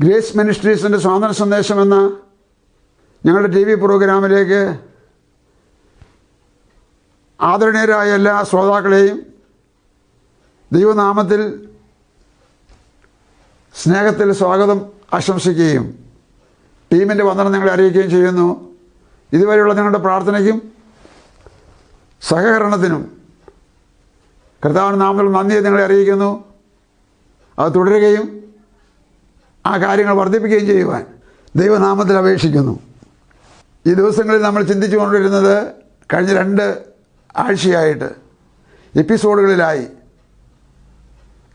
Grace മിനിസ്ട്രീസിന്റെ സ്വാതന്ത്ര്യ സന്ദേശം എന്ന ഞങ്ങളുടെ ടി വി പ്രോഗ്രാമിലേക്ക് ആദരണീയരായ എല്ലാ ശ്രോതാക്കളെയും ദൈവനാമത്തിൽ സ്നേഹത്തിൽ സ്വാഗതം ആശംസിക്കുകയും ടീമിന്റെ വന്ദനം നിങ്ങളെ അറിയിക്കുകയും ചെയ്യുന്നു. ഇതുവരെയുള്ള നിങ്ങളുടെ പ്രാർത്ഥനയ്ക്കും സഹകരണത്തിനും കർത്താവിന് നാമത്തിൽ നന്ദി നിങ്ങളെ അറിയിക്കുന്നു. അത് തുടരുകയും ആ കാര്യങ്ങൾ വർദ്ധിപ്പിക്കുകയും ചെയ്യുവാൻ. ദൈവനാമത്തിൽ അപേക്ഷിക്കുന്നു. ഈ ദിവസങ്ങളിൽ നമ്മൾ ചിന്തിച്ചു കൊണ്ടിരുന്നത് കഴിഞ്ഞ രണ്ട് ആഴ്ചയായിട്ട് എപ്പിസോഡുകളിലായി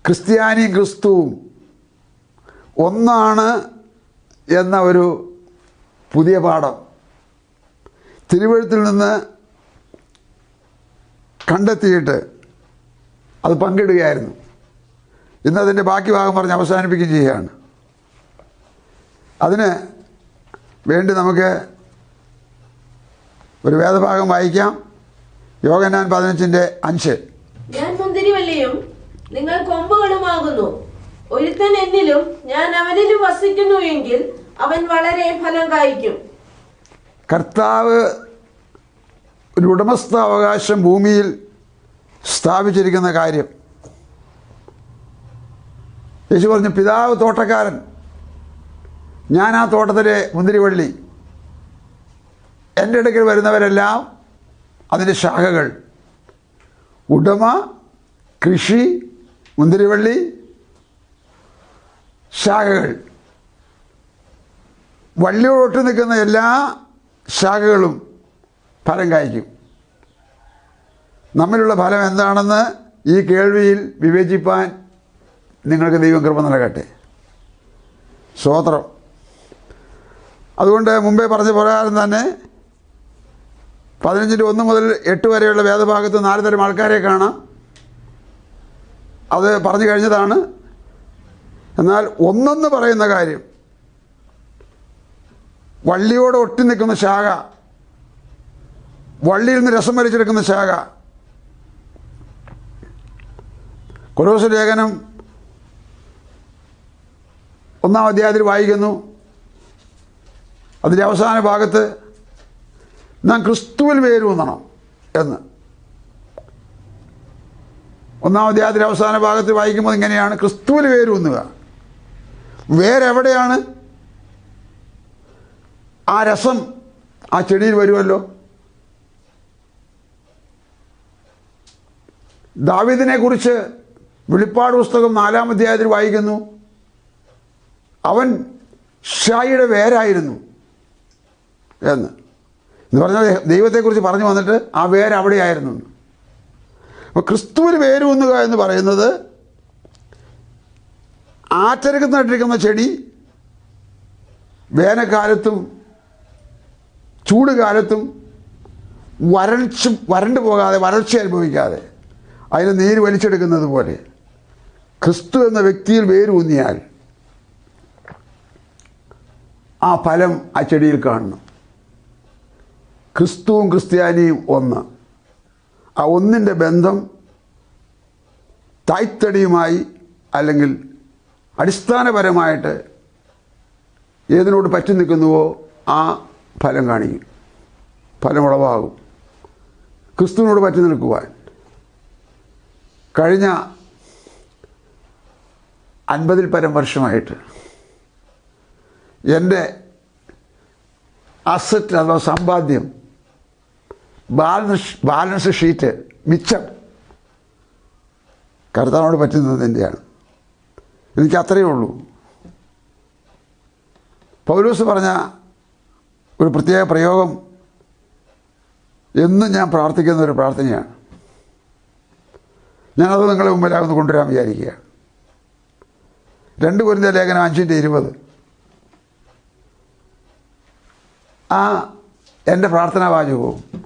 ക്രിസ്ത്യാനി ക്രിസ്തുവും ഒന്നാണ് എന്ന ഒരു പുതിയ പാഠം തിരുവഴുത്തിൽ നിന്ന് കണ്ടെത്തിയിട്ട് അത് പങ്കിടുകയായിരുന്നു. ഇന്ന് അതിന്റെ ബാക്കി ഭാഗം പറഞ്ഞ് അവസാനിപ്പിക്കുകയും ചെയ്യുകയാണ്. അതിന് വേണ്ടി നമുക്ക് ഒരു വേദഭാഗം വായിക്കാം. യോഗനാൻ പതിനഞ്ചിന്റെ അഞ്ച്. ഞാൻ മുന്തിരിവല്ലിയും നിങ്ങൾ കൊമ്പുകളുമാകുന്നു. ഒരുത്തൻ എന്നിലും ഞാൻ അവനിലും വസിക്കുന്നു എങ്കിൽ അവൻ വളരെ ഫലം കായ്ക്കും. കർത്താവ് ഒരു ഉടമസ്ഥാവകാശം ഭൂമിയിൽ സ്ഥാപിച്ചിരിക്കുന്ന കാര്യം. യേശു പറഞ്ഞു പിതാവ് തോട്ടക്കാരൻ ഞാൻ ആ തോട്ടത്തിലെ മുന്തിരിവള്ളി എന്റെ അടുക്കൽ വരുന്നവരെല്ലാം അതിന്റെ ശാഖകൾ. ഉടമ കൃഷി മുന്തിരിവള്ളി ശാഖകൾ. വള്ളിയോടൊട്ട് നിൽക്കുന്ന എല്ലാ ശാഖകളും ഫലം കായ്ക്കും. നമ്മിലുള്ള ഫലം എന്താണെന്ന് ഈ കേൾവിയിൽ വിവേചിപ്പാൻ നിങ്ങൾക്ക് ദൈവം കൃപ നൽകട്ടെ. സ്വോത്രം അതുകൊണ്ട് മുമ്പേ പറഞ്ഞ പ്രകാരം തന്നെ പതിനഞ്ചിന്റെ ഒന്ന് മുതൽ എട്ട് വരെയുള്ള വേദഭാഗത്ത് നാല് തരം ആൾക്കാരെ കാണാം. അത് പറഞ്ഞു കഴിഞ്ഞതാണ്. എന്നാൽ ഒന്നെന്ന് പറയുന്ന കാര്യം വള്ളിയോട് ഒട്ടി നിൽക്കുന്ന ശാഖ വള്ളിയിൽ നിന്ന് രസം വലിച്ചെടുക്കുന്ന ശാഖ കൊറോസ് ലേഖനം ഒന്നാം അധ്യായത്തിൽ വായിക്കുന്നു. അതിന്റെ അവസാന ഭാഗത്ത് നാം ക്രിസ്തുവിൽ വേരൂന്നണം എന്ന്. ഒന്നാം അധ്യായത്തിന്റെ അവസാന ഭാഗത്ത് വായിക്കുമ്പോൾ ഇങ്ങനെയാണ് ക്രിസ്തുവിൽ വേരൂന്നുക. വേരെവിടെയാണ്? ആ രസം ആ ചെടിയിൽ വരുമല്ലോ. ദാവിദിനെ കുറിച്ച് വെളിപ്പാട് പുസ്തകം നാലാം അധ്യായത്തിൽ വായിക്കുന്നു. അവൻ ഷായിയുടെ വേരായിരുന്നു. എന്ന്. എന്ന് പറഞ്ഞാൽ ദൈവത്തെക്കുറിച്ച് പറഞ്ഞു വന്നിട്ട് ആ വേര് അവിടെയായിരുന്നു. അപ്പോൾ ക്രിസ്തുവിന് വേരൂന്നുക എന്ന് പറയുന്നത് ആറ്റരക്ക് നട്ടിരിക്കുന്ന ചെടി വേനൽക്കാലത്തും ചൂട് കാലത്തും വരൾച്ച വരണ്ടു പോകാതെ വരൾച്ച അനുഭവിക്കാതെ അതിന് നീര് വലിച്ചെടുക്കുന്നത് പോലെ. ക്രിസ്തു എന്ന വ്യക്തിയിൽ വേരൂന്നിയാൽ ആ ഫലം ആ ചെടിയിൽ കാണുന്നു ക്രിസ്തുവും ക്രിസ്ത്യാനിയും ഒന്ന്. ആ ഒന്നിന്റെ ബന്ധം തായ്ത്തടിയുമായി അല്ലെങ്കിൽ അടിസ്ഥാനപരമായിട്ട് ഏതിനോട് പറ്റി നിൽക്കുന്നുവോ ആ ഫലം കാണിക്കും. ഫലമുളവാകും. ക്രിസ്തുവിനോട് പറ്റി നിൽക്കുവാൻ. കഴിഞ്ഞ അൻപതിൽ പരം വർഷമായിട്ട് എന്റെ അസറ്റ് അഥവാ സമ്പാദ്യം ബാലൻസ് ബാലൻസ് ഷീറ്റ് മിച്ചം. കർത്താവിനോട് പറ്റുന്നതിന്റെയാണ് എനിക്ക് അത്രയേ ഉള്ളൂ. പൗലൂസ് പറഞ്ഞ ഒരു പ്രത്യേക പ്രയോഗം എന്നും ഞാൻ പ്രാർത്ഥിക്കുന്ന ഒരു പ്രാർത്ഥനയാണ്. ഞാനത് നിങ്ങളെ മുമ്പിലാകുന്ന കൊണ്ടുവരാൻ വിചാരിക്കുകയാണ്. രണ്ട് കുരുന്ന ലേഖനം അഞ്ചിന്റെ ഇരുപത്. ആ എന്റെ പ്രാർത്ഥനാ വാചകവും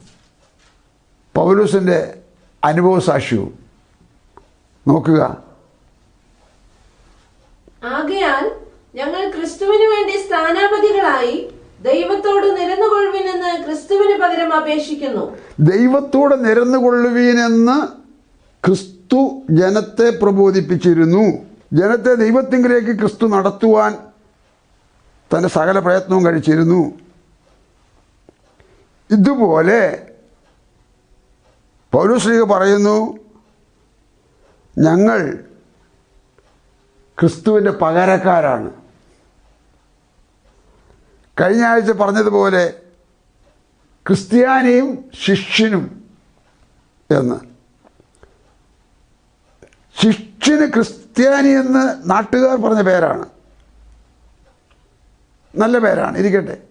പൗലൂസിന്റെ അനുഭവ സാക്ഷ്യവും നോക്കുക. ആകയാൽ ഞങ്ങൾ ക്രിസ്തുവിന് വേണ്ടി സ്ഥാനാപതികളായി ദൈവത്തോട് നിരന്നുകൊള്ളുവിനെന്ന് ക്രിസ്തുവിന് പകരം അപേക്ഷിക്കുന്നു. ദൈവത്തോട് നിരന്നുകൊള്ളുവീനെന്ന് ക്രിസ്തു ജനത്തെ പ്രബോധിപ്പിച്ചിരുന്നു. ജനത്തെ ദൈവത്തിങ്കിലേക്ക് ക്രിസ്തു നടത്തുവാൻ തന്റെ സകല പ്രയത്നവും കഴിച്ചിരുന്നു. ഇതുപോലെ പൗരശ്രീക പറയുന്നു ഞങ്ങൾ ക്രിസ്തുവിന്റെ പകരക്കാരാണ്. കഴിഞ്ഞ ആഴ്ച പറഞ്ഞതുപോലെ ക്രിസ്ത്യാനിയും ശിഷ്യനും എന്ന്. ശിഷ്യന് ക്രിസ്ത്യാനി എന്ന് നാട്ടുകാർ പറഞ്ഞ പേരാണ്. നല്ല പേരാണ് ഇരിക്കട്ടെ.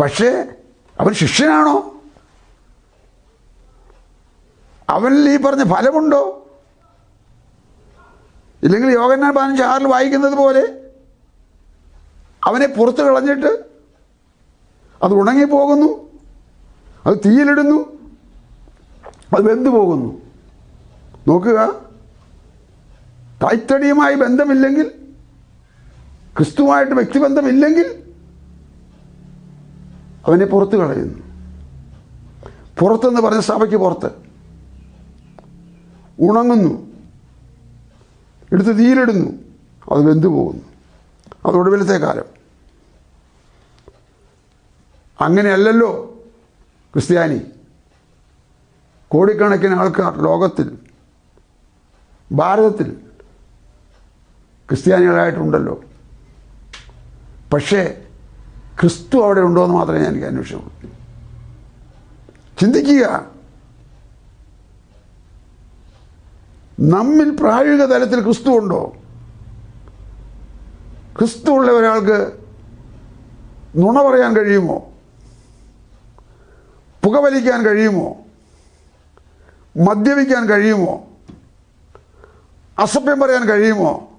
പക്ഷേ അവൻ ശിഷ്യനാണോ? അവനിൽ ഈ പറഞ്ഞ ഫലമുണ്ടോ? ഇല്ലെങ്കിൽ യോഗന്നാൻ പതിനഞ്ച് ആറിൽ വായിക്കുന്നത് പോലെ അവനെ പുറത്ത് കളഞ്ഞിട്ട് അത് ഉണങ്ങിപ്പോകുന്നു അത് തീയിലിടുന്നു അത് വെന്തു പോകുന്നു. നോക്കുക കൈത്തടിയുമായി ബന്ധമില്ലെങ്കിൽ ക്രിസ്തുവായിട്ട് വ്യക്തിബന്ധമില്ലെങ്കിൽ അവനെ പുറത്ത് കളയുന്നു. പുറത്തെന്ന് പറഞ്ഞ സഭയ്ക്ക് പുറത്ത്. ഉണങ്ങുന്നു. എടുത്ത് തീയിലിടുന്നു. അത് വെന്തു പോകുന്നു. അത് ഒടുവിലത്തെ കാലം. അങ്ങനെയല്ലല്ലോ ക്രിസ്ത്യാനി. കോടിക്കണക്കിന് ആൾക്കാർ ലോകത്തിൽ ഭാരതത്തിൽ ക്രിസ്ത്യാനികളായിട്ടുണ്ടല്ലോ. പക്ഷേ ക്രിസ്തു അവിടെ ഉണ്ടോ എന്ന് മാത്രമേ എനിക്ക് അന്വേഷിച്ചുള്ളൂ. ചിന്തിക്കുക. നമ്മിൽ പ്രായോഗിക തലത്തിൽ ക്രിസ്തു ഉണ്ടോ ക്രിസ്തു ഉള്ള ഒരാൾക്ക് നുണ പറയാൻ കഴിയുമോ? പുകവലിക്കാൻ കഴിയുമോ? മദ്യപിക്കാൻ കഴിയുമോ? അസഭ്യം പറയാൻ കഴിയുമോ?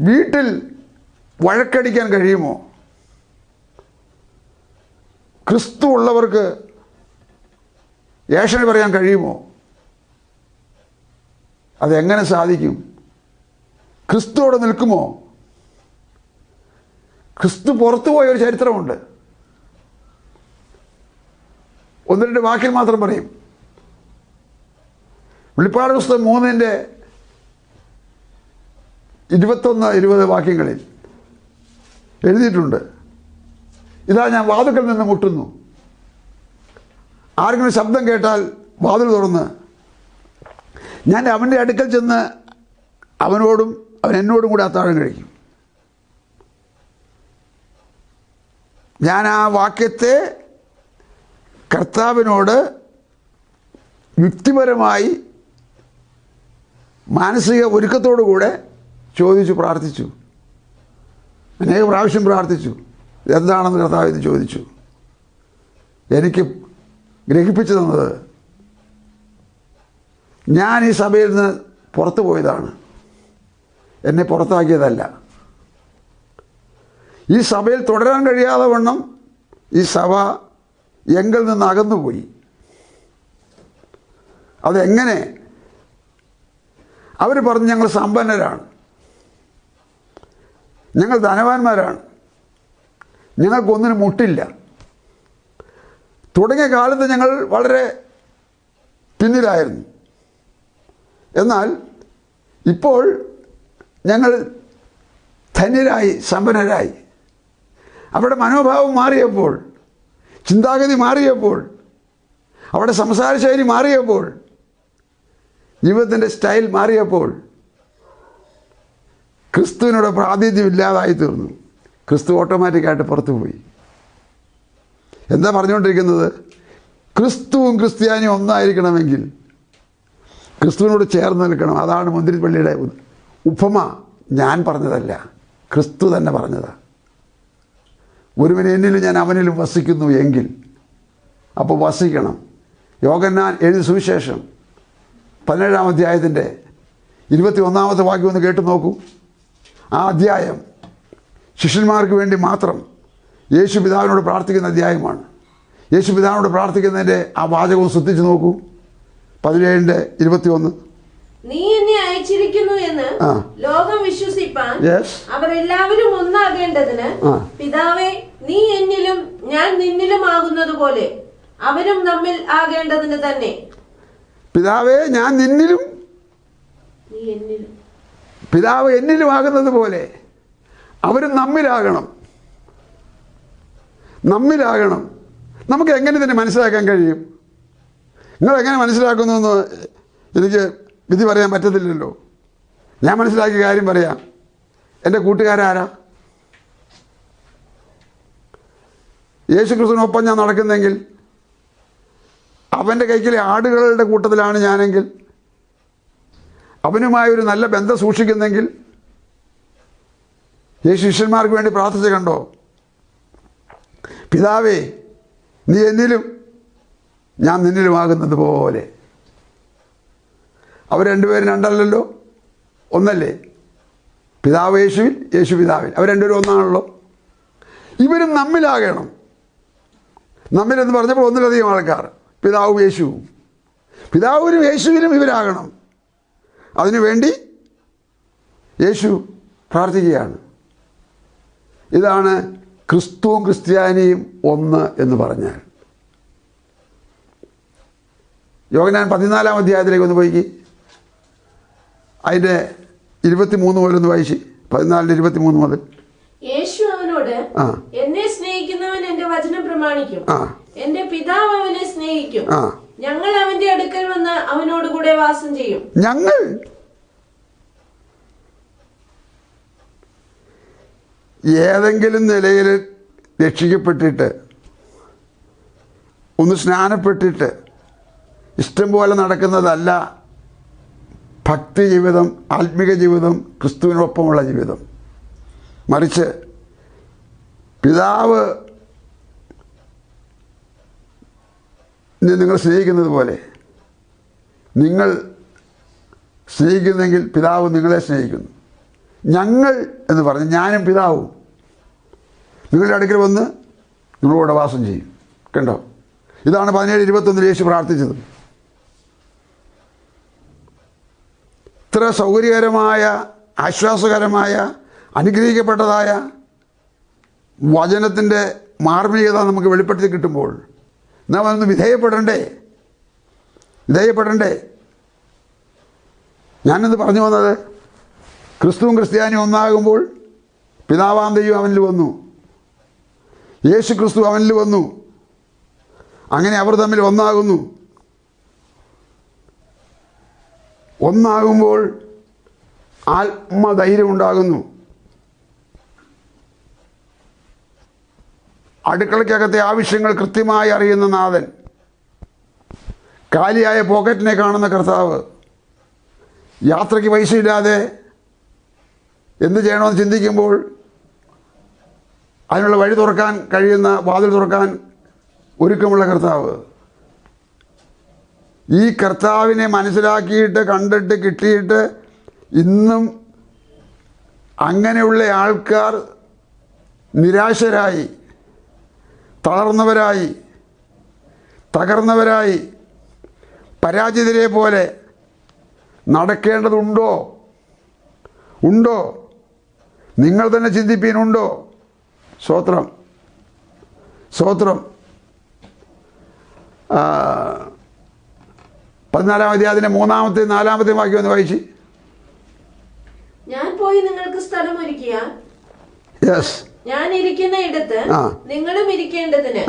വീട്ടിൽ വഴക്കടിക്കാൻ കഴിയുമോ? ക്രിസ്തു ഉള്ളവർക്ക് ഏഷണി പറയാൻ കഴിയുമോ? അതെങ്ങനെ സാധിക്കും? ക്രിസ്തു അവിടെ നിൽക്കുമോ? ക്രിസ്തു പുറത്തു പോയ ഒരു ചരിത്രമുണ്ട്. ഒന്ന് രണ്ട് വാക്കിൽ മാത്രം പറയും. വെളിപ്പാട് പുസ്തകം മൂന്നിന്റെ ഇരുപത്തൊന്ന് ഇരുപത് വാക്യങ്ങളിൽ എഴുതിയിട്ടുണ്ട്. ഇതാ ഞാൻ വാതുക്കൽ നിന്ന് മുട്ടുന്നു. ആരെങ്കിലും ശബ്ദം കേട്ടാൽ വാതിൽ തുറന്ന് ഞാൻ അവന്റെ അടുക്കൽ ചെന്ന് അവനോടും അവൻ എന്നോടും കൂടി അത്താഴം കഴിക്കും. ഞാൻ ആ വാക്യത്തെ കർത്താവിനോട് യുക്തിപരമായി മാനസിക ഒരുക്കത്തോടു കൂടെ ചോദിച്ചു പ്രാർത്ഥിച്ചു. അനേക പ്രാവശ്യം പ്രാർത്ഥിച്ചു. എന്താണെന്ന് കർത്താവ് ഇത് ചോദിച്ചു. എനിക്ക് ഗ്രഹിപ്പിച്ചു തന്നത് ഞാൻ ഈ സഭയിൽ നിന്ന് പുറത്തു പോയതാണ്. എന്നെ പുറത്താക്കിയതല്ല. ഈ സഭയിൽ തുടരാൻ കഴിയാതെ വണ്ണം ഈ സഭ എങ്കിൽ നിന്ന് അകന്നുപോയി. അതെങ്ങനെ? അവർ പറഞ്ഞ് ഞങ്ങൾ സമ്പന്നരാണ്. ഞങ്ങൾ ധനവാന്മാരാണ്. ഞങ്ങൾക്കൊന്നിനു മുട്ടില്ല. തുടങ്ങിയ കാലത്ത് ഞങ്ങൾ വളരെ പിന്നിലായിരുന്നു. എന്നാൽ ഇപ്പോൾ ഞങ്ങൾ ധന്യരായി സമ്പന്നരായി. അവിടെ മനോഭാവം മാറിയപ്പോൾ ചിന്താഗതി മാറിയപ്പോൾ അവിടെ സംസാര ശൈലി മാറിയപ്പോൾ ജീവിതത്തിന്റെ സ്റ്റൈൽ മാറിയപ്പോൾ ക്രിസ്തുവിനോട് പ്രാതിനിധ്യം ഇല്ലാതായി തീർന്നു. ക്രിസ്തു ഓട്ടോമാറ്റിക്കായിട്ട് പുറത്തു പോയി. എന്താ പറഞ്ഞുകൊണ്ടിരിക്കുന്നത്? ക്രിസ്തുവും ക്രിസ്ത്യാനിയും ഒന്നായിരിക്കണമെങ്കിൽ ക്രിസ്തുവിനോട് ചേർന്ന് നിൽക്കണം. അതാണ് മുന്തിരിപ്പള്ളിയുടെ പള്ളിയുടെ ഉപമ. ഞാൻ പറഞ്ഞതല്ല. ക്രിസ്തു തന്നെ പറഞ്ഞതാണ് ഒരുവൻ എന്നിലും ഞാൻ അവനിലും വസിക്കുന്നു എങ്കിൽ അപ്പോൾ വസിക്കണം. യോഗന്നാൻ എഴുതി സുവിശേഷം പതിനേഴാം അധ്യായത്തിന്റെ ഇരുപത്തി ഒന്നാമത്തെ വാക്യം ഒന്ന് കേട്ടു നോക്കൂ. ആ അധ്യായം ശിഷ്യന്മാർക്ക് വേണ്ടി മാത്രം യേശു പിതാവിനോട് പ്രാർത്ഥിക്കുന്ന അധ്യായമാണ്. യേശു പിതാവിനോട് പ്രാർത്ഥിക്കുന്നതിന്റെ ആ വാചകവും ശ്രദ്ധിച്ചു നോക്കൂ. പതിനേഴിന്റെ ഇരുപത്തിയൊന്ന്. നീ എന്നെ അയച്ചിരിക്കുന്നു എന്ന് ലോകം വിശ്വസിപ്പാൻ അവർ എല്ലാവരും ഒന്നാകേണ്ടതിന് പിതാവേ നീ എന്നിലും ഞാൻ നിന്നിലും ആകുന്നത് പോലെ അവരും നമ്മിൽ ആകേണ്ടതിന് തന്നെ. പിതാവേ ഞാൻ നിന്നിലും പിതാവ് എന്നിലും. ആകുന്നത് പോലെ അവരും നമ്മിലാകണം. നമ്മിലാകണം. നമുക്ക് എങ്ങനെ തന്നെ മനസ്സിലാക്കാൻ കഴിയും? നിങ്ങൾ എങ്ങനെ മനസ്സിലാക്കുന്നു എന്ന് എനിക്ക് വിധി പറയാൻ പറ്റത്തില്ലല്ലോ. ഞാൻ മനസ്സിലാക്കിയ കാര്യം പറയാം. എന്റെ കൂട്ടുകാരാരാ? യേശു ക്രിസ്തുവിനൊപ്പം ഞാൻ നടക്കുന്നെങ്കിൽ അവന്റെ കൈക്കിലെ ആടുകളുടെ കൂട്ടത്തിലാണ് ഞാനെങ്കിൽ അവനുമായി ഒരു നല്ല ബന്ധം സൂക്ഷിക്കുന്നെങ്കിൽ യേശു ശിഷ്യന്മാർക്ക് വേണ്ടി പ്രാർത്ഥിച്ചു കണ്ടോ? പിതാവേ നീ എന്നിലും ഞാൻ നിന്നിലുമാകുന്നത് പോലെ. അവർ രണ്ടുപേരും രണ്ടല്ലല്ലോ? ഒന്നല്ലേ? പിതാവ് യേശുവിൽ യേശു പിതാവിൽ. അവർ രണ്ടുപേരും ഒന്നാണല്ലോ? ഇവരും നമ്മിലാകണം. നമ്മിലെന്ന് പറഞ്ഞപ്പോൾ ഒന്നിലധികം ആൾക്കാർ. പിതാവും യേശുവും. പിതാവിനും യേശുവിനും ഇവരാകണം. അതിനുവേണ്ടി യേശു പ്രാർത്ഥിക്കുകയാണ്. ഇതാണ് ക്രിസ്തുവും ക്രിസ്ത്യാനിയും ഒന്ന് എന്ന് പറഞ്ഞാൽ. യോഗനാൻ പതിനാലാം അധ്യായത്തിലേക്ക് ഒന്ന് പോയിക്ക്. അതിന്റെ ഇരുപത്തി മൂന്ന് മുതൽ ഒന്ന് വായിച്ച്. പതിനാലിന്റെ ഇരുപത്തി മൂന്ന് മുതൽ. യേശു അവനോട് എന്നെ സ്നേഹിക്കുന്നവൻ എന്റെ വചനം പ്രമാണിക്കും. എന്റെ പിതാവ് അവനെ സ്നേഹിക്കും. ഞങ്ങൾ അവന്റെ അടുക്കൽ വന്ന് അവനോട് കൂടെ വാസം ചെയ്യും. ഞങ്ങൾ? ഏതെങ്കിലും നിലയിൽ രക്ഷിക്കപ്പെട്ടിട്ട് ഒന്ന് സ്നാനപ്പെട്ടിട്ട് ഇഷ്ടം പോലെ നടക്കുന്നതല്ല ഭക്തി ജീവിതം ആത്മീക ജീവിതം ക്രിസ്തുവിനൊപ്പമുള്ള ജീവിതം. മറിച്ച് പിതാവ് നിങ്ങൾ സ്നേഹിക്കുന്നത് പോലെ നിങ്ങൾ സ്നേഹിക്കുന്നെങ്കിൽ പിതാവ് നിങ്ങളെ സ്നേഹിക്കുന്നു. ഞങ്ങൾ എന്ന് പറഞ്ഞ് ഞാനും പിതാവും നിങ്ങളുടെ അടുക്കൽ വന്ന് നിങ്ങളോട് വാസം ചെയ്യും. കണ്ടോ? ഇതാണ് പതിനേഴ് ഇരുപത്തൊന്നിൽ യേശു പ്രാർത്ഥിച്ചത്. ഇത്ര സൗകര്യകരമായ ആശ്വാസകരമായ അനുഗ്രഹിക്കപ്പെട്ടതായ വചനത്തിന്റെ മാർമികത നമുക്ക് വെളിപ്പെടുത്തി കിട്ടുമ്പോൾ നാം അതൊന്ന് വിധേയപ്പെടണ്ടേ? വിധേയപ്പെടണ്ടേ? ഞാനിന്ന് പറഞ്ഞു വന്നത്? ക്രിസ്തുവും ക്രിസ്ത്യാനിയും ഒന്നാകുമ്പോൾ പിതാവാം ദൈവം അവനിൽ വന്നു. യേശു ക്രിസ്തു അവനിൽ വന്നു. അങ്ങനെ അവർ തമ്മിൽ ഒന്നാകുന്നു. ഒന്നാകുമ്പോൾ ആത്മധൈര്യം ഉണ്ടാകുന്നു അടുക്കളയ്ക്കകത്തെ ആവശ്യങ്ങൾ കൃത്യമായി അറിയുന്ന നാഥൻ കാലിയായ പോക്കറ്റിനെ കാണുന്ന കർത്താവ് യാത്രയ്ക്ക് പൈസയില്ലാതെ എന്ത് ചെയ്യണമെന്ന് ചിന്തിക്കുമ്പോൾ അതിനുള്ള വഴി തുറക്കാൻ കഴിയുന്ന വാതിൽ തുറക്കാൻ ഒരുക്കമുള്ള കർത്താവ്. ഈ കർത്താവിനെ മനസ്സിലാക്കിയിട്ട് കണ്ടിട്ട് കിട്ടിയിട്ട് ഇന്നും അങ്ങനെയുള്ള ആൾക്കാർ നിരാശരായി തളർന്നവരായി തകർന്നവരായി പരാജിതരെ പോലെ നടക്കേണ്ടതുണ്ടോ? ഉണ്ടോ? നിങ്ങൾ തന്നെ ചിന്തിപ്പീനുണ്ടോ? സ്വോത്രം സ്വോത്രം. പതിനാലാം അധ്യായത്തിന്റെ മൂന്നാമത്തെ നാലാമത്തെ വാക്യം ഒന്ന് വായിച്ച്. ഞാൻ പോയി നിങ്ങൾക്ക് സ്ഥലം ഒരുക്കിയ? യെസ് ഞാൻ ഇരിക്കുന്ന ഇടത്ത് നിങ്ങളും ഇരിക്കേണ്ടതിന്.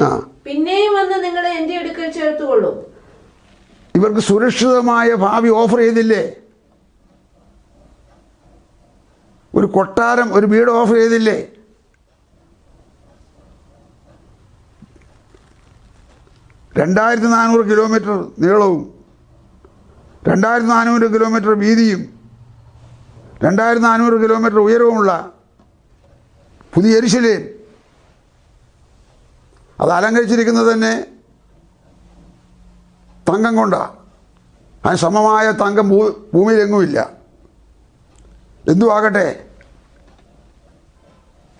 പിന്നെയും വന്ന് നിങ്ങളെ എന്റെ അടുക്കൽ ചേർത്തുകൊള്ളും. ഇവർക്ക് സുരക്ഷിതമായ ഭാവി ഓഫർ ചെയ്തില്ലേ? ഒരു കൊട്ടാരം ഒരു വീട് ഓഫർ ചെയ്തില്ലേ? രണ്ടായിരത്തി നാനൂറ് കിലോമീറ്റർ നീളവും രണ്ടായിരത്തി നാനൂറ് കിലോമീറ്റർ വീതിയും രണ്ടായിരത്തി നാനൂറ് കിലോമീറ്റർ ഉയരവുമുള്ള പുതിയ എരിശിലേം അത് അലങ്കരിച്ചിരിക്കുന്നത് തന്നെ തങ്കം കൊണ്ടാണ് അതിന് സമമായ തങ്കം ഭൂ ഭൂമിയിലെങ്ങുമില്ല. എന്തുവാകട്ടെ?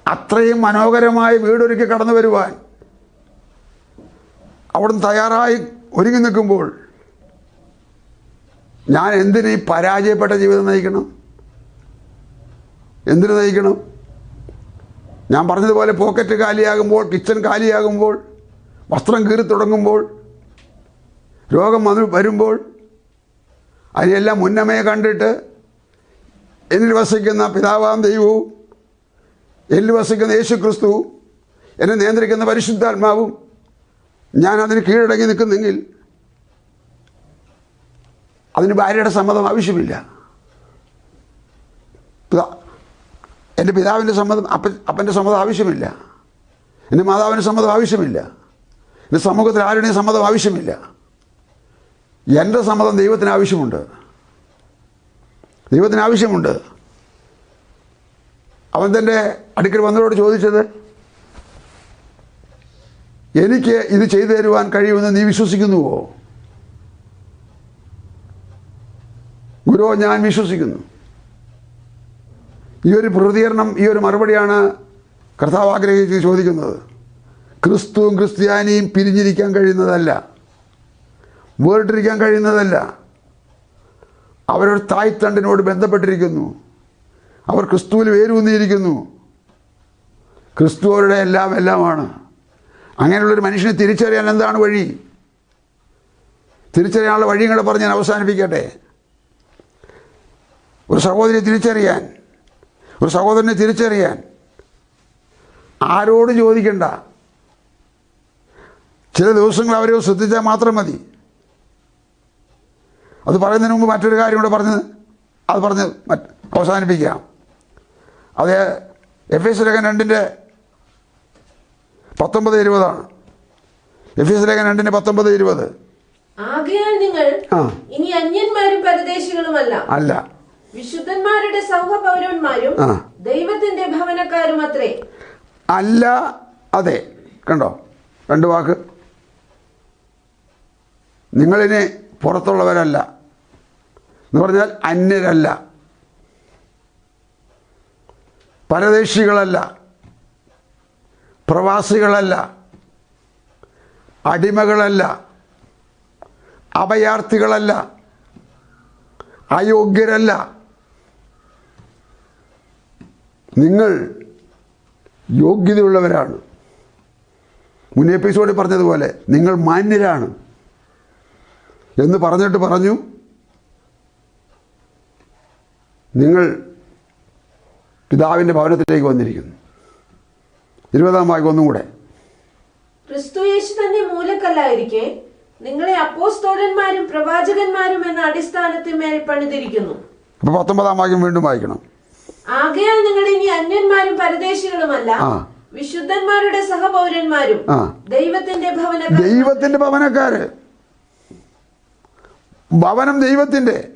അത്രയും മനോഹരമായ വീടൊരുക്കി കടന്നു വരുവാൻ അവിടുന്ന് തയ്യാറായി ഒരുങ്ങി നിൽക്കുമ്പോൾ ഞാൻ എന്തിന് ഈ പരാജയപ്പെട്ട ജീവിതം നയിക്കണം? എന്തിനു നയിക്കണം? ഞാൻ പറഞ്ഞതുപോലെ പോക്കറ്റ് കാലിയാകുമ്പോൾ കിച്ചൺ കാലിയാകുമ്പോൾ വസ്ത്രം കീറി തുടങ്ങുമ്പോൾ രോഗം വന്ന് വരുമ്പോൾ അതിനെല്ലാം മുന്നമേ കണ്ടിട്ട് എന്നിൽ വസിക്കുന്ന പിതാവാം ദൈവവും എന്നിൽ വസിക്കുന്ന യേശു ക്രിസ്തുവും എന്നെ നിയന്ത്രിക്കുന്ന പരിശുദ്ധാത്മാവും ഞാൻ അതിന് കീഴടങ്ങി നിൽക്കുന്നെങ്കിൽ അതിന് ഭാര്യയുടെ സമ്മതം ആവശ്യമില്ല. എന്റെ പിതാവിന്റെ സമ്മതം അപ്പൻ അപ്പന്റെ സമ്മതം ആവശ്യമില്ല. എന്റെ മാതാവിന്റെ സമ്മതം ആവശ്യമില്ല. എന്റെ സമൂഹത്തിൽ ആരുടെയും സമ്മതം ആവശ്യമില്ല. എന്റെ സമ്മതം ദൈവത്തിന് ആവശ്യമുണ്ട്. ദൈവത്തിന് ആവശ്യമുണ്ട്. അവൻ തന്റെ അടുക്കൽ വന്നവരോട് ചോദിച്ചത് എനിക്ക് ഇത് ചെയ്തു തരുവാൻ കഴിയുമെന്ന് നീ വിശ്വസിക്കുന്നുവോ? ഗുരു ഞാൻ വിശ്വസിക്കുന്നു. ഈ ഒരു പ്രതികരണം ഈ ഒരു മറുപടിയാണ് കർത്താവ് ആഗ്രഹിച്ച് ചോദിക്കുന്നത്. ക്രിസ്തുവും ക്രിസ്ത്യാനിയും പിരിഞ്ഞിരിക്കാൻ കഴിയുന്നതല്ല. വേറിട്ടിരിക്കാൻ കഴിയുന്നതല്ല. അവരൊരു തായ്തണ്ടിനോട് ബന്ധപ്പെട്ടിരിക്കുന്നു. അവർ ക്രിസ്തുവിൽ വേരൂന്നിയിരിക്കുന്നു. ക്രിസ്തു അവരുടെ എല്ലാം എല്ലാമാണ്. അങ്ങനെയുള്ളൊരു മനുഷ്യനെ തിരിച്ചറിയാൻ എന്താണ് വഴി? തിരിച്ചറിയാനുള്ള വഴിയും കൂടെ പറഞ്ഞ് ഞാൻ അവസാനിപ്പിക്കട്ടെ. ഒരു സഹോദരിയെ തിരിച്ചറിയാൻ. ഒരു സഹോദരനെ തിരിച്ചറിയാൻ. ആരോട് ചോദിക്കണ്ട. ചില ദിവസങ്ങൾ അവരെ ശ്രദ്ധിച്ചാൽ മാത്രം മതി. അത് പറയുന്നതിന് മുമ്പ് മറ്റൊരു കാര്യം കൂടെ പറഞ്ഞ് അത് പറഞ്ഞ് അവസാനിപ്പിക്കാം. അത് എഫ് എസ് ലേഖൻ രണ്ടിന്റെ പത്തൊമ്പത് ഇരുപതാണ്. എഫ് എസ് ലേഖൻ രണ്ടിന്റെ പത്തൊമ്പത് ഇരുപത്. ആകയാൽ നിങ്ങൾ. ഇനി അന്യന്മാരും പരദേശികളുമല്ല. അല്ല. വിശുദ്ധന്മാരുടെ സഹപൗരന്മാരും. ദൈവത്തിന്റെ ഭവനക്കാരും അത്രേ. അല്ല അതെ കണ്ടോ? രണ്ട് വാക്ക്. നിങ്ങളിനി പുറത്തുള്ളവരല്ല. എന്ന് പറഞ്ഞാൽ അന്യരല്ല. പരദേശികളല്ല. പ്രവാസികളല്ല. അടിമകളല്ല. അഭയാർത്ഥികളല്ല. അയോഗ്യരല്ല. നിങ്ങൾ യോഗ്യതയുള്ളവരാണ്. മുൻ എപ്പിസോഡിൽ പറഞ്ഞതുപോലെ നിങ്ങൾ മാന്യരാണ്. എന്ന് പറഞ്ഞിട്ട് പറഞ്ഞു. നിങ്ങൾ പിതാവിന്റെ ഭവനത്തിലേക്ക് വന്നിരിക്കുന്നു. ഇരുപതാം ഭാഗം ഒന്നും കൂടെ ക്രിസ്തു യേശു തന്നെ മൂലക്കല്ലായിരിക്കെ നിങ്ങളെ അപ്പോസ്തോലന്മാരും പ്രവാചകന്മാരും എന്ന അടിസ്ഥാനത്തിന്മേൽ പണിതിരിക്കുന്നു. അപ്പോൾ പത്തൊമ്പതാം വാക്യം വീണ്ടും വായിക്കണം. ആകയാൽ നിങ്ങൾ ഇനി അന്യന്മാരും പരദേശികളുമല്ല വിശുദ്ധന്മാരുടെ സഹപൗരന്മാരും. ദൈവത്തിന്റെ ഭവന ദൈവത്തിന്റെ ഭവനക്കാര്. ഭവനം ദൈവത്തിന്റെ.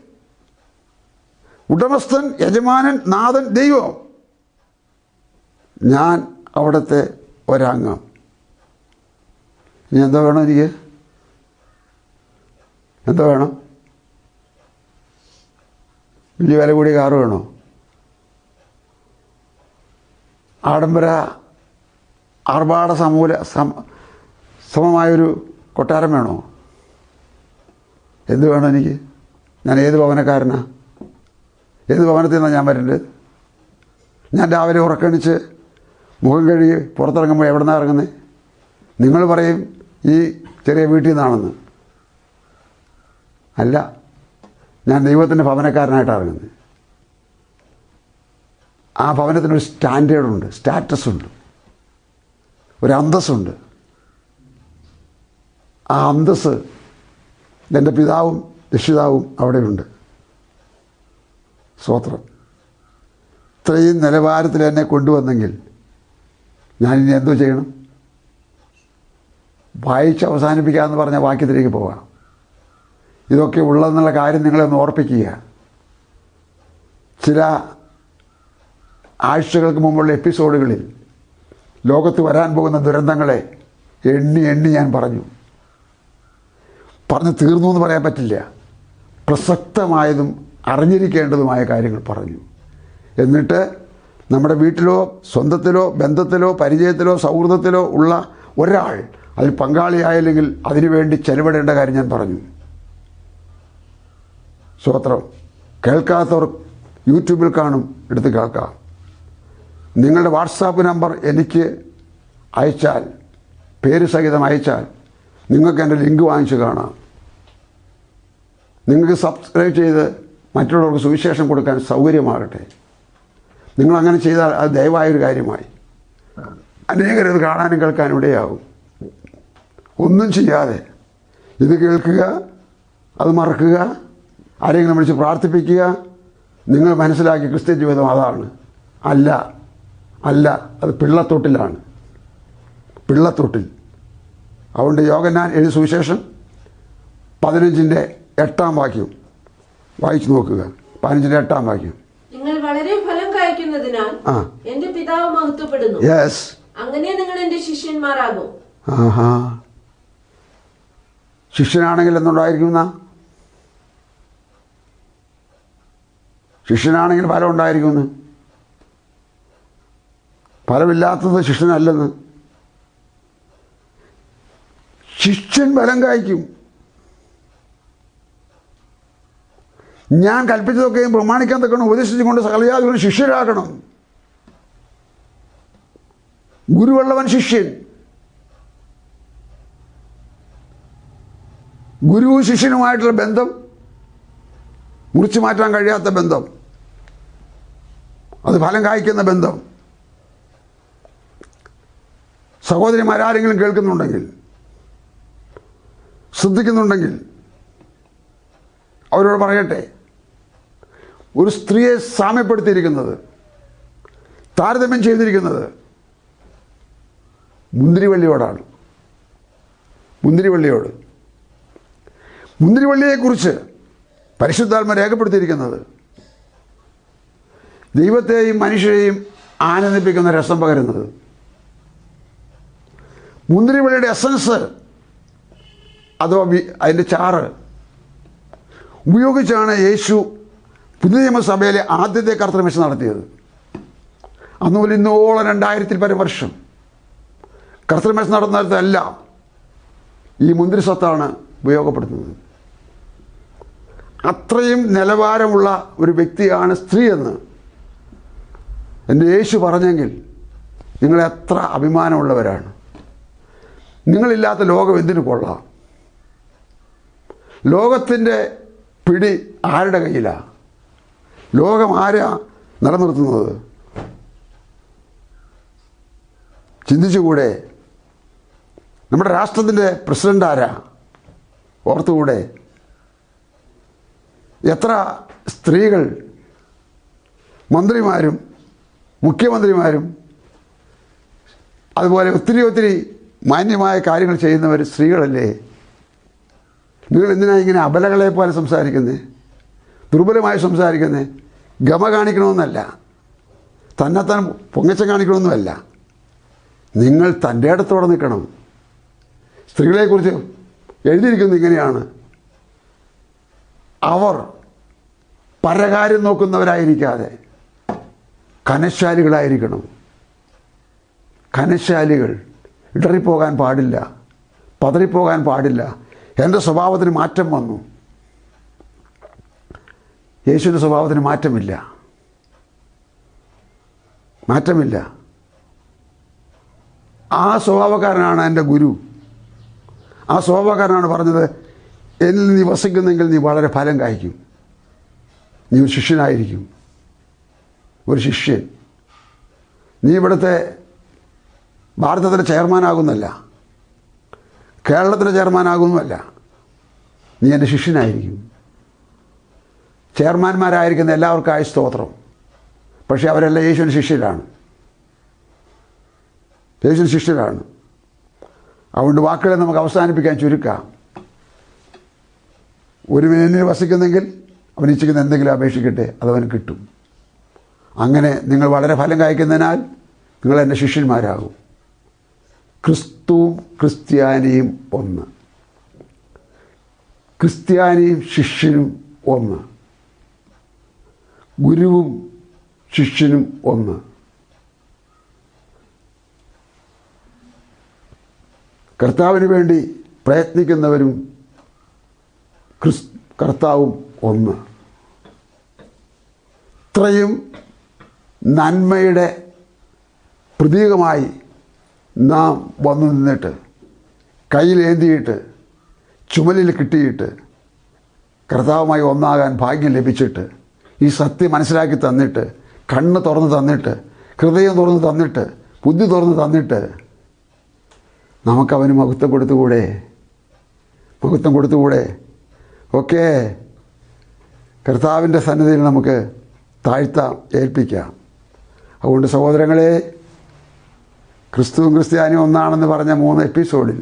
ഉടമസ്ഥൻ യജമാനൻ നാഥൻ ദൈവം. ഞാൻ അവിടുത്തെ ഒരംഗം. ഇനി എന്താ വേണം എനിക്ക്? എന്താ വേണം? വലിയ വില കൂടിയ കാറ് വേണോ? ആഡംബര ആർഭാട സമൂല സമ സമമായൊരു കൊട്ടാരം വേണോ? എന്ത് വേണം എനിക്ക്? ഞാൻ ഏത് ഭവനക്കാരനാ? ഏത് ഭവനത്തിൽ നിന്നാണ് ഞാൻ വരേണ്ടത്? ഞാൻ രാവിലെ ഉറക്കണിച്ച് മുഖം കഴുകി പുറത്തിറങ്ങുമ്പോൾ എവിടെ നിന്നാണ് ഇറങ്ങുന്നത് നിങ്ങൾ പറയും ഈ ചെറിയ വീട്ടിൽ നിന്നാണെന്ന്. അല്ല ഞാൻ ദൈവത്തിന്റെ ഭവനക്കാരനായിട്ടാണ് ഇറങ്ങുന്നത് ആ ഭവനത്തിനൊരു സ്റ്റാൻഡേർഡുണ്ട് സ്റ്റാറ്റസ് ഉണ്ട് ഒരു അന്തസ്സുണ്ട്. ആ അന്തസ് എന്റെ പിതാവും രക്ഷിതാവും അവിടെയുണ്ട്. സ്വോത്രം. ഇത്രയും നിലവാരത്തിൽ എന്നെ കൊണ്ടുവന്നെങ്കിൽ ഞാനിനി എന്തോ ചെയ്യണം? വായിച്ച് അവസാനിപ്പിക്കുക എന്ന് പറഞ്ഞ വാക്യത്തിലേക്ക് പോകാം ഇതൊക്കെ ഉള്ളതെന്നുള്ള കാര്യം നിങ്ങളെ ഒന്ന് ഓർപ്പിക്കുക. ചില ആഴ്ചകൾക്ക് മുമ്പുള്ള എപ്പിസോഡുകളിൽ ലോകത്ത് വരാൻ പോകുന്ന ദുരന്തങ്ങളെ എണ്ണി എണ്ണി ഞാൻ പറഞ്ഞു. പറഞ്ഞ് തീർന്നു എന്ന് പറയാൻ പറ്റില്ല. പ്രസക്തമായതും അറിഞ്ഞിരിക്കേണ്ടതുമായ കാര്യങ്ങൾ പറഞ്ഞു. എന്നിട്ട് നമ്മുടെ വീട്ടിലോ സ്വന്തത്തിലോ ബന്ധത്തിലോ പരിചയത്തിലോ സൗഹൃദത്തിലോ ഉള്ള ഒരാൾ അതിൽ പങ്കാളിയായില്ലെങ്കിൽ അതിനുവേണ്ടി ചെലവിടേണ്ട കാര്യം ഞാൻ പറഞ്ഞു. സ്വത്രം കേൾക്കാത്തവർ യൂട്യൂബിൽ കാണും എടുത്ത് കേൾക്കാം. നിങ്ങളുടെ വാട്സാപ്പ് നമ്പർ എനിക്ക് അയച്ചാൽ പേര് സഹിതം അയച്ചാൽ നിങ്ങൾക്ക് എന്റെ ലിങ്ക് വാങ്ങിച്ച് കാണാം. നിങ്ങൾക്ക് സബ്സ്ക്രൈബ് ചെയ്ത് മറ്റുള്ളവർക്ക് സുവിശേഷം കൊടുക്കാൻ സൗകര്യമാകട്ടെ. നിങ്ങൾ അങ്ങനെ ചെയ്താൽ അത് ദയവായൊരു കാര്യമായി. അനേകരത് കാണാനും കേൾക്കാനും ഇടയാവും ഒന്നും ചെയ്യാതെ ഇത് കേൾക്കുക അത് മറക്കുക ആരെങ്കിലും വിളിച്ച് പ്രാർത്ഥിപ്പിക്കുക നിങ്ങൾ മനസ്സിലാക്കി ക്രിസ്ത്യൻ ജീവിതം അതാണ്. അല്ല. അല്ല അത് പിള്ളത്തൊട്ടിലാണ്. പിള്ളത്തൊട്ടിൽ. അതുകൊണ്ട് യോഗനാൻ എഴുതി സുവിശേഷം പതിനഞ്ചിന്റെ എട്ടാം വാക്യം. വായിച്ചു നോക്കുക. പതിനഞ്ചിന്റെ എട്ടാം വാക്യം. നിങ്ങൾ വളരെ ഫലം കായ്ക്കുന്നതിനാൽ. എന്റെ പിതാവ് മഹത്വപ്പെടുന്നു. യെസ് അങ്ങനെ നിങ്ങൾ എന്റെ ശിഷ്യന്മാരാകും. ആഹാ. ശിഷ്യനാണെങ്കിൽ എന്തുണ്ടായിരിക്കുന്ന ശിഷ്യനാണെങ്കിൽ ഫലം ഉണ്ടായിരിക്കുമെന്ന് ഫലമില്ലാത്തത് ശിഷ്യനല്ലെന്ന് ശിഷ്യൻ ഫലം കായ്ക്കും. ഞാൻ കൽപ്പിച്ചതൊക്കെയും പ്രമാണിക്കാൻ തക്കണം? ഉപദേശിച്ചുകൊണ്ട് സകലയാതൊരു ശിഷ്യരാകണം. ഗുരുവുള്ളവൻ ശിഷ്യൻ. ഗുരുവും ശിഷ്യനുമായിട്ടുള്ള ബന്ധം മുറിച്ചു മാറ്റാൻ കഴിയാത്ത ബന്ധം അത് ഫലം കായ്ക്കുന്ന ബന്ധം. സഹോദരിമാരാരെങ്കിലും കേൾക്കുന്നുണ്ടെങ്കിൽ ശ്രദ്ധിക്കുന്നുണ്ടെങ്കിൽ അവരോട് പറയട്ടെ. ഒരു സ്ത്രീയെ സാമ്യപ്പെടുത്തിയിരിക്കുന്നത് താരതമ്യം ചെയ്തിരിക്കുന്നത് മുന്തിരിവള്ളിയോടാണ്. മുന്തിരിവള്ളിയോട്. മുന്തിരിവള്ളിയെക്കുറിച്ച് പരിശുദ്ധാത്മ രേഖപ്പെടുത്തിയിരിക്കുന്നത് ദൈവത്തെയും മനുഷ്യരെയും ആനന്ദിപ്പിക്കുന്ന രസം പകരുന്നത് മുന്തിരിവള്ളിയുടെ എസൻസ് അഥവാ അതിന്റെ ചാറ്. ഉപയോഗിച്ചാണ് യേശു പുതിയ നിയമസഭയിലെ ആദ്യത്തെ കർത്തൃമേശ നടത്തിയത്. അന്ന് മുതൽ ഇന്നോളം രണ്ടായിരത്തിൽ പരം വർഷം കർത്തൃമേശ നടന്നിടത്തല്ല ഈ മുന്തിരി സ്വത്താണ് ഉപയോഗപ്പെടുത്തുന്നത്. അത്രയും നിലവാരമുള്ള ഒരു വ്യക്തിയാണ് സ്ത്രീ എന്ന് എന്റെ യേശു പറഞ്ഞെങ്കിൽ നിങ്ങളെത്ര അഭിമാനമുള്ളവരാണ്. നിങ്ങളില്ലാത്ത ലോകം എന്തിനു കൊള്ളാം? ലോകത്തിന്റെ പിടി ആരുടെ കയ്യിലാണ് ലോകം ആരാ നിലനിർത്തുന്നത്? ചിന്തിച്ചുകൂടെ. നമ്മുടെ രാഷ്ട്രത്തിന്റെ പ്രസിഡന്റ് ആരാ? ഓർത്തുകൂടെ. എത്ര സ്ത്രീകൾ മന്ത്രിമാരും മുഖ്യമന്ത്രിമാരും അതുപോലെ ഒത്തിരി ഒത്തിരി മാന്യമായ കാര്യങ്ങൾ ചെയ്യുന്നവർ സ്ത്രീകളല്ലേ? നിങ്ങൾ എന്തിനാ ഇങ്ങനെ അബലകളെ പോലെ സംസാരിക്കുന്നത് ദുർബലമായി സംസാരിക്കുന്നത് ഗമ കാണിക്കണമെന്നല്ല. തന്നെത്താൻ പൊങ്ങച്ചം കാണിക്കണമെന്നുമല്ല. നിങ്ങൾ തന്റെ അടുത്തോടെ നിൽക്കണം. സ്ത്രീകളെക്കുറിച്ച് എഴുതിയിരിക്കുന്നത് ഇങ്ങനെയാണ്. അവർ പരകാര്യം നോക്കുന്നവരായിരിക്കാതെ കനശാലികളായിരിക്കണം. കനശാലികൾ ഇടറിപ്പോകാൻ പാടില്ല പതറിപ്പോകാൻ പാടില്ല. എന്റെ സ്വഭാവത്തിന് മാറ്റം വന്നു. യേശുവിന്റെ സ്വഭാവത്തിന് മാറ്റമില്ല. മാറ്റമില്ല. ആ സ്വഭാവക്കാരനാണ് എന്റെ ഗുരു. ആ സ്വഭാവക്കാരനാണ് പറഞ്ഞത് എന്നിൽ നീ വസിക്കുന്നെങ്കിൽ നീ വളരെ ഫലം കായ്ക്കും. നീ ഒരു ശിഷ്യനായിരിക്കും. ഒരു ശിഷ്യൻ. നീ ഇവിടുത്തെ ഭാരതത്തിന്റെ ചെയർമാനാകുന്നല്ല കേരളത്തിന്റെ ചെയർമാനാകുന്നുമല്ല നീ എന്റെ ശിഷ്യനായിരിക്കും. ചെയർമാന്മാരായിരിക്കുന്ന എല്ലാവർക്കായി സ്തോത്രം. പക്ഷേ അവരെല്ലാം യേശുവിന് ശിഷ്യരാണ്. യേശുവിന് ശിഷ്യരാണ്. അതുകൊണ്ട് വാക്കുകളെ നമുക്ക് അവസാനിപ്പിക്കാൻ ചുരുക്കാം. ഒരു മേനിൽ വസിക്കുന്നെങ്കിൽ അവൻ ഇച്ഛിക്കുന്ന എന്തെങ്കിലും അപേക്ഷിക്കട്ടെ അതവന് കിട്ടും. അങ്ങനെ നിങ്ങൾ വളരെ ഫലം കായ്ക്കുന്നതിനാൽ നിങ്ങൾ എന്റെ ശിഷ്യന്മാരാകും. ക്രിസ്തു ക്രിസ്ത്യാനിയും ഒന്ന്. ക്രിസ്ത്യാനിയും ശിഷ്യനും ഒന്ന്. ഗുരുവും ശിഷ്യനും ഒന്ന്. കർത്താവിന് വേണ്ടി പ്രയത്നിക്കുന്നവരും ക്രിസ് കർത്താവും ഒന്ന്. ഇത്രയും നന്മയുടെ പ്രതീകമായി നാം വന്നു നിന്നിട്ട് കയ്യിലേന്തിയിട്ട് ചുമലിൽ കിട്ടിയിട്ട് കർത്താവുമായി ഒന്നാകാൻ ഭാഗ്യം ലഭിച്ചിട്ട് ഈ സത്യം മനസ്സിലാക്കി തന്നിട്ട് കണ്ണ് തുറന്ന് തന്നിട്ട് ഹൃദയം തുറന്ന് തന്നിട്ട് ബുദ്ധി തുറന്ന് തന്നിട്ട് നമുക്കവന് മഹത്വം കൊടുത്തുകൂടെ? മഹത്വം കൊടുത്തുകൂടെ? ഒക്കെ കർത്താവിന്റെ സന്നിധിയിൽ നമുക്ക് താഴ്ത്താം ഏൽപ്പിക്കാം. അതുകൊണ്ട് സഹോദരങ്ങളെ ക്രിസ്തുവും ക്രിസ്ത്യാനിയും ഒന്നാണെന്ന് പറഞ്ഞ മൂന്ന് എപ്പിസോഡിൽ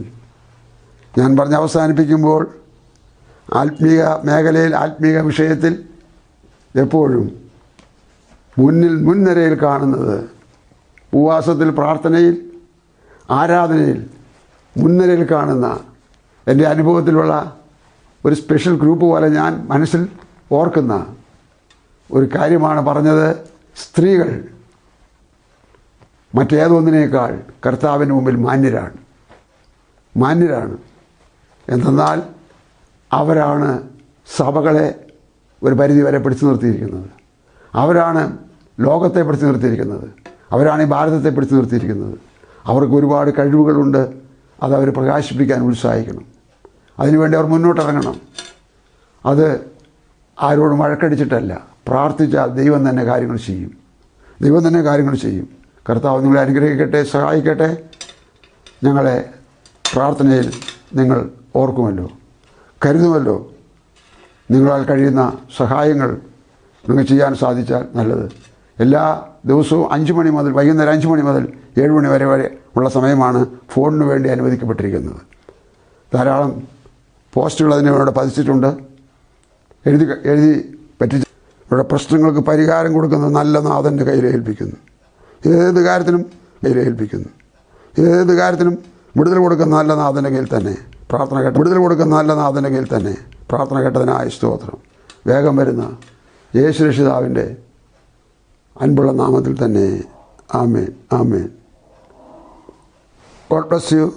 ഞാൻ പറഞ്ഞ് അവസാനിപ്പിക്കുമ്പോൾ ആത്മീക മേഖലയിൽ ആത്മീക വിഷയത്തിൽ എപ്പോഴും മുന്നിൽ മുൻനിരയിൽ കാണുന്നത് ഉപവാസത്തിൽ പ്രാർത്ഥനയിൽ ആരാധനയിൽ മുൻനിരയിൽ കാണുന്ന എന്റെ അനുഭവത്തിലുള്ള ഒരു സ്പെഷ്യൽ ഗ്രൂപ്പ് പോലെ ഞാൻ മനസ്സിൽ ഓർക്കുന്ന ഒരു കാര്യമാണ് പറഞ്ഞത് സ്ത്രീകൾ. മറ്റേതൊന്നിനേക്കാൾ കർത്താവിന് മുമ്പിൽ മാന്യരാണ്. മാന്യരാണ്. എന്തെന്നാൽ അവരാണ് സഭകളെ ഒരു പരിധി വരെ പിടിച്ചു നിർത്തിയിരിക്കുന്നത്. അവരാണ് ലോകത്തെ പിടിച്ചു നിർത്തിയിരിക്കുന്നത്. അവരാണ് ഈ ഭാരതത്തെ പിടിച്ചു നിർത്തിയിരിക്കുന്നത്. അവർക്ക് ഒരുപാട് കഴിവുകളുണ്ട്. അത് അവർ പ്രകാശിപ്പിക്കാൻ ഉത്സാഹിക്കണം. അതിനുവേണ്ടി അവർ മുന്നോട്ടിറങ്ങണം. അത് ആരോടും വഴക്കടിച്ചിട്ടല്ല. പ്രാർത്ഥിച്ചാൽ ദൈവം തന്നെ കാര്യങ്ങൾ ചെയ്യും. ദൈവം തന്നെ കാര്യങ്ങൾ ചെയ്യും. കർത്താവ് നിങ്ങളെ അനുഗ്രഹിക്കട്ടെ സഹായിക്കട്ടെ. ഞങ്ങളെ പ്രാർത്ഥനയിൽ നിങ്ങൾ ഓർക്കുമല്ലോ കരുതുമല്ലോ. നിങ്ങളാൽ കഴിയുന്ന സഹായങ്ങൾ നിങ്ങൾക്ക് ചെയ്യാൻ സാധിച്ചാൽ നല്ലത്. എല്ലാ ദിവസവും അഞ്ച് മണി മുതൽ വൈകുന്നേരം അഞ്ച് മണി മുതൽ ഏഴ് മണി വരെ വരെ ഉള്ള സമയമാണ് ഫോണിന് വേണ്ടി അനുവദിക്കപ്പെട്ടിരിക്കുന്നത്. ധാരാളം പോസ്റ്റുകൾ അതിന് ഇവിടെ പതിച്ചിട്ടുണ്ട്. എഴുതി എഴുതി പറ്റി ഇവിടെ പ്രശ്നങ്ങൾക്ക് പരിഹാരം കൊടുക്കുന്നത് നല്ല നാഥന്റെ കയ്യിൽ ഏൽപ്പിക്കുന്നു. ഏത് കാര്യത്തിനും കയ്യിൽ ഏൽപ്പിക്കുന്നു. ഏത് കാര്യത്തിനും വിടുതൽ കൊടുക്കുന്ന നല്ല നാഥന്റെ കയ്യിൽ തന്നെ. പ്രാർത്ഥന കേട്ട വിടുതൽ കൊടുക്കുന്ന നല്ല നാഥന്റെ കയ്യിൽ തന്നെ. പ്രാർത്ഥന കേട്ടതിനായ സ്തോത്രം. വേഗം വരുന്ന യേശു രക്ഷിതാവിന്റെ അൻപുള്ള നാമത്തിൽ തന്നെ ആമേൻ ആമേൻ. God bless you.